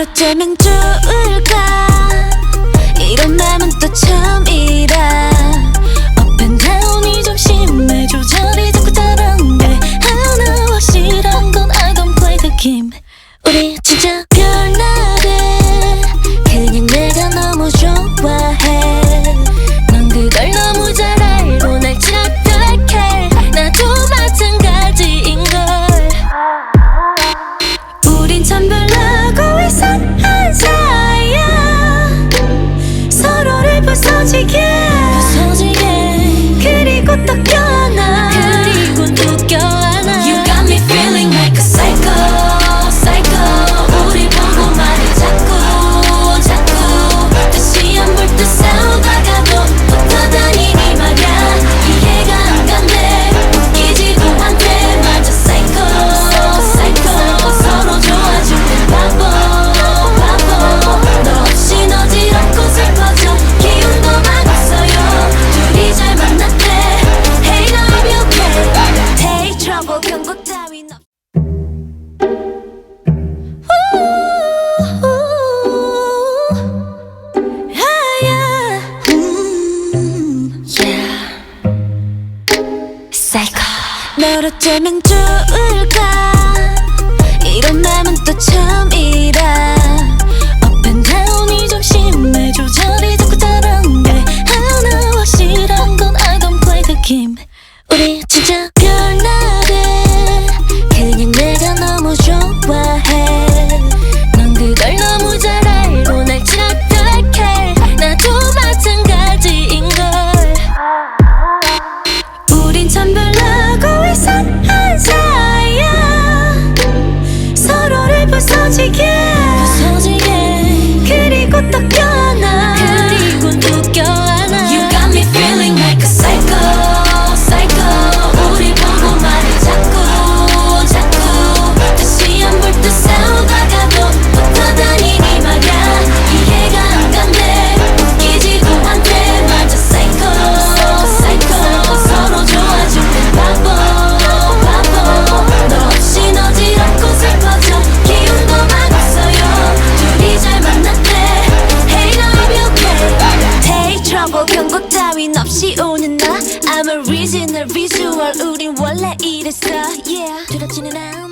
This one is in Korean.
하루쯤엔 좋을까? 이런 맘은 또 처음이라. Up and down이 좀 심해 조절이 자꾸 따라온게 하나 확실한 건 I don't play the game. 우리 진짜 너를 째면 좋을까? 이런 마음 I'm a original visual 우린 원래 이랬어. Yeah. 두렵지는 않아